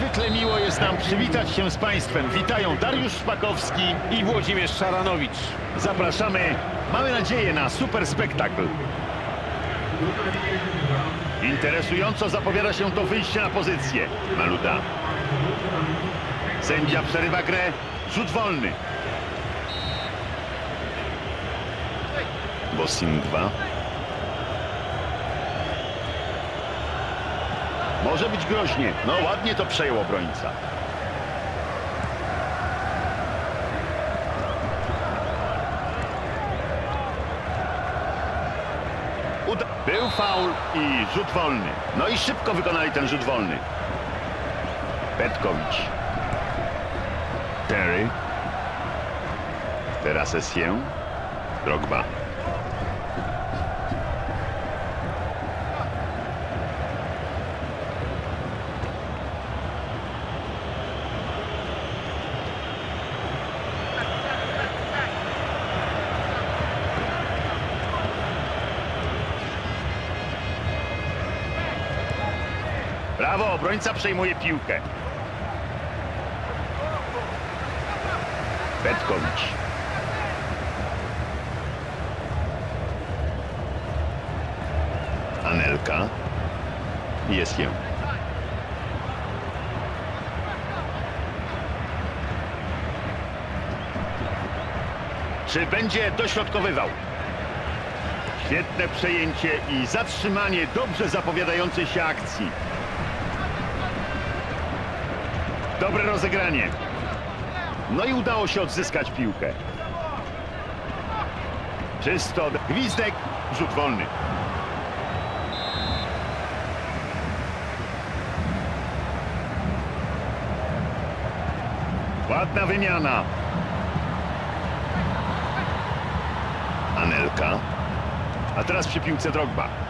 Niezwykle miło jest nam przywitać się z Państwem. Witają Dariusz Szpakowski. i Włodzimierz Szaranowicz. Zapraszamy. Mamy nadzieję na super spektakl. Interesująco zapowiada się to wyjście na pozycję. Maluda. Sędzia przerywa grę. Rzut wolny. Bosin 2. Może być groźnie. No ładnie to przejął obrońca. Uda Był faul i rzut wolny. No i szybko wykonali ten rzut wolny. Petkowicz. Terry. Teraz Essien. Drogba. Brawo, obrońca przejmuje piłkę. Petkowicz. Anelka. Jest ją. Czy będzie dośrodkowywał? Świetne przejęcie i zatrzymanie dobrze zapowiadającej się akcji. Dobre rozegranie. No i udało się odzyskać piłkę. Czysto. Gwizdek. Rzut wolny. Ładna wymiana. Anelka. A teraz przy piłce Drogba.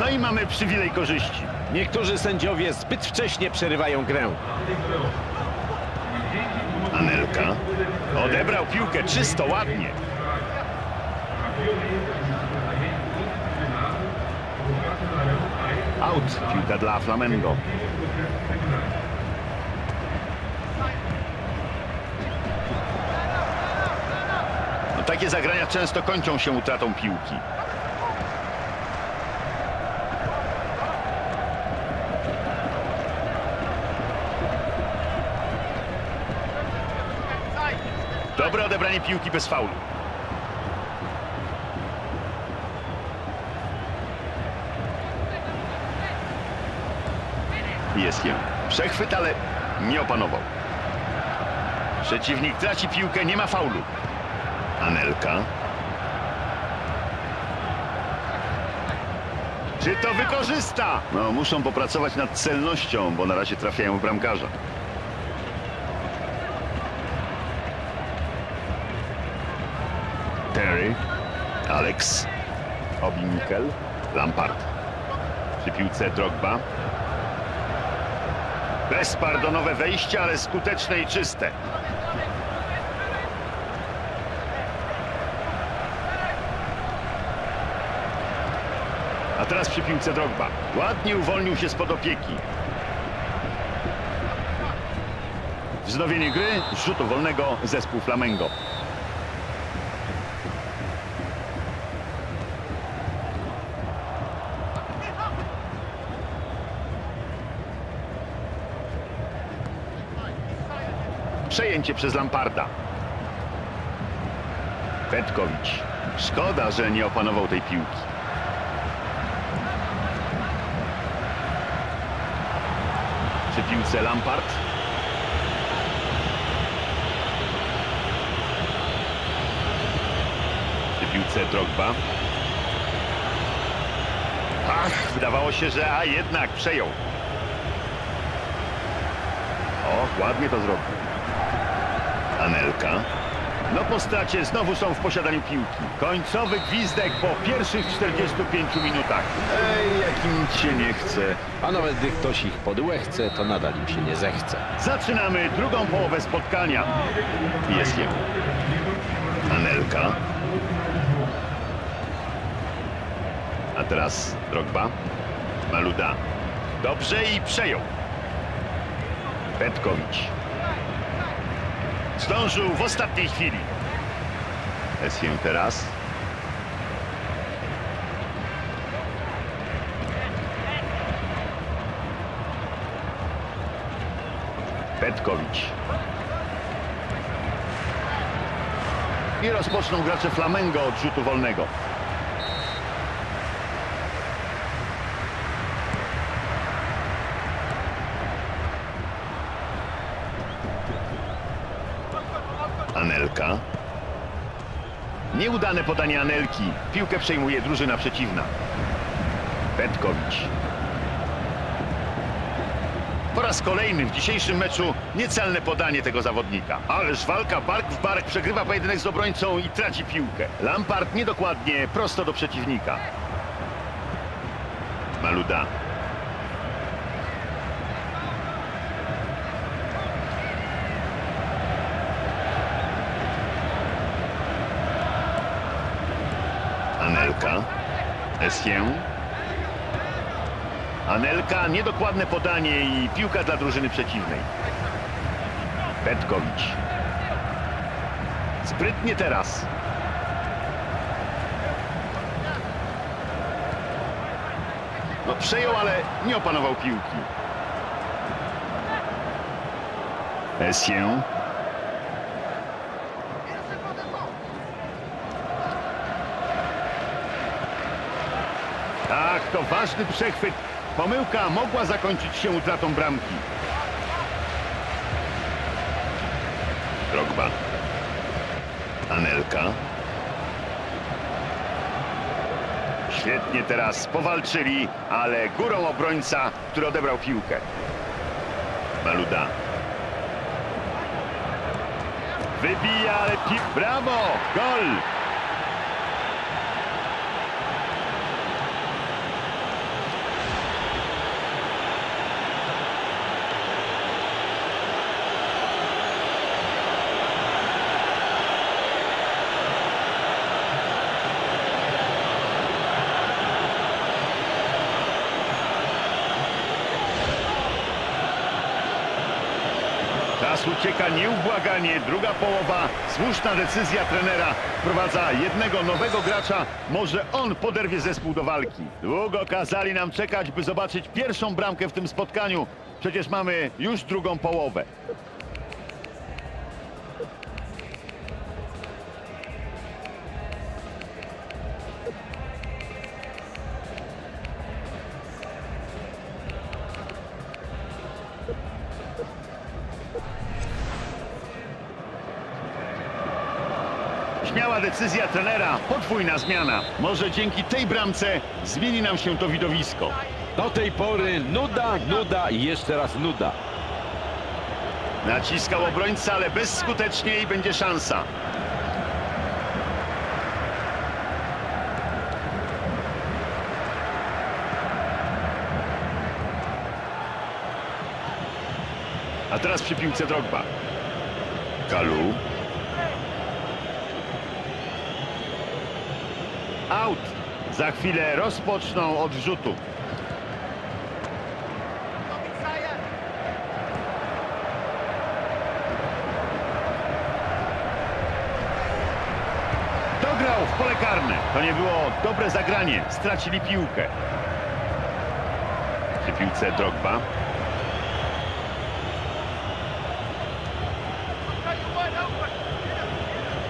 No i mamy przywilej korzyści. Niektórzy sędziowie zbyt wcześnie przerywają grę. Anelka. Odebrał piłkę czysto, ładnie. Out. Piłka dla Flamengo. No, takie zagrania często kończą się utratą piłki. Odebranie piłki bez faulu. Jest ją. Przechwyt, ale nie opanował. Przeciwnik traci piłkę, nie ma faulu. Anelka. Czy to wykorzysta? No, muszą popracować nad celnością, bo na razie trafiają w bramkarza. Terry, Alex, Obi Mikel, Lampard. Przy piłce Drogba. Bezpardonowe wejście, ale skuteczne i czyste. A teraz przy piłce Drogba. Ładnie uwolnił się spod opieki. Wznowienie gry rzutu wolnego zespół Flamengo. Przejęcie przez Lamparda. Petkowicz. Szkoda, że nie opanował tej piłki. Przy piłce Lampard. Przy piłce Drogba. Ach, wydawało się, że a jednak przejął. O, ładnie to zrobił. Anelka. No po stracie znowu są w posiadaniu piłki. Końcowy gwizdek po pierwszych 45 minutach. Ej, jakim się nie chce. A nawet gdy ktoś ich podłechce, to nadal im się nie zechce. Zaczynamy drugą połowę spotkania. Jest ją. Anelka. A teraz Drogba. Maluda. Dobrze i przejął. Petkowicz. Zdążył w ostatniej chwili. Esję teraz. Petkowicz. I rozpoczną gracze Flamengo od rzutu wolnego. Anelka. Nieudane podanie Anelki. Piłkę przejmuje drużyna przeciwna. Petkowicz. Po raz kolejny w dzisiejszym meczu niecelne podanie tego zawodnika. Ależ walka bark w bark, przegrywa pojedynek z obrońcą i traci piłkę. Lampard niedokładnie, prosto do przeciwnika. Maluda. Anelka. Essien. Anelka, niedokładne podanie i piłka dla drużyny przeciwnej. Petkowicz. Sprytnie teraz. No przejął, ale nie opanował piłki. Essien. Tak, to ważny przechwyt. Pomyłka mogła zakończyć się utratą bramki. Drogba. Anelka. Świetnie teraz powalczyli, ale górą obrońca, który odebrał piłkę. Maluda. Wybija, ale pip. Brawo! Gol! Ucieka nieubłaganie. Druga połowa. Słuszna decyzja trenera. Wprowadza jednego nowego gracza. Może on poderwie zespół do walki. Długo kazali nam czekać, by zobaczyć pierwszą bramkę w tym spotkaniu. Przecież mamy już drugą połowę. Śmiała decyzja trenera. Podwójna zmiana. Może dzięki tej bramce zmieni nam się to widowisko. Do tej pory nuda, nuda i jeszcze raz nuda. Naciskał obrońca, ale bezskutecznie i będzie szansa. A teraz przy piłce Drogba. Kalu. Out. Za chwilę rozpoczną od rzutu. Dograł w pole karne. To nie było dobre zagranie. Stracili piłkę. Przy piłce Drogba.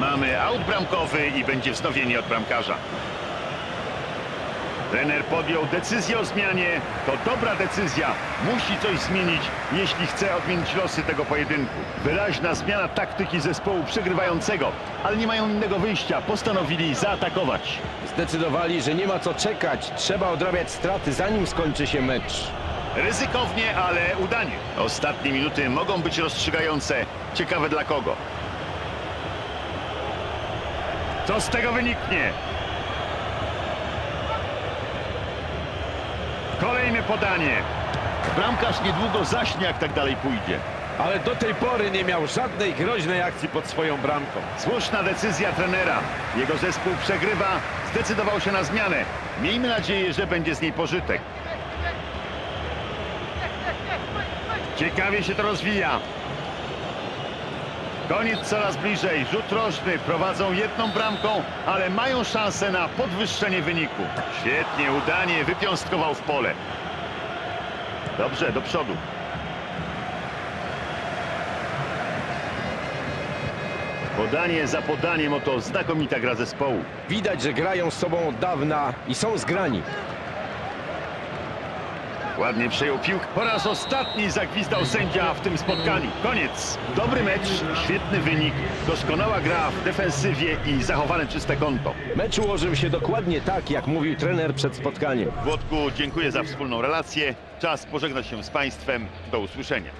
Mamy aut bramkowy i będzie wznowienie od bramkarza. Trener podjął decyzję o zmianie. To dobra decyzja. Musi coś zmienić, jeśli chce odmienić losy tego pojedynku. Wyraźna zmiana taktyki zespołu przegrywającego, ale nie mają innego wyjścia. Postanowili zaatakować. Zdecydowali, że nie ma co czekać. Trzeba odrabiać straty, zanim skończy się mecz. Ryzykownie, ale udanie. Ostatnie minuty mogą być rozstrzygające. Ciekawe dla kogo. Co z tego wyniknie? Kolejne podanie. Bramkarz niedługo zaśnie, jak tak dalej pójdzie. Ale do tej pory nie miał żadnej groźnej akcji pod swoją bramką. Słuszna decyzja trenera. Jego zespół przegrywa, zdecydował się na zmianę. Miejmy nadzieję, że będzie z niej pożytek. Ciekawie się to rozwija. Koniec coraz bliżej. Rzut rożny. Prowadzą jedną bramką, ale mają szansę na podwyższenie wyniku. Świetnie, udanie. Wypiąstkował w pole. Dobrze, do przodu. Podanie za podaniem, oto znakomita gra zespołu. Widać, że grają z sobą od dawna i są zgrani. Ładnie przejął piłkę. Po raz ostatni zagwizdał sędzia w tym spotkaniu. Koniec. Dobry mecz, świetny wynik, doskonała gra w defensywie i zachowane czyste konto. Mecz ułożył się dokładnie tak, jak mówił trener przed spotkaniem. Włodku, dziękuję za wspólną relację. Czas pożegnać się z Państwem. Do usłyszenia.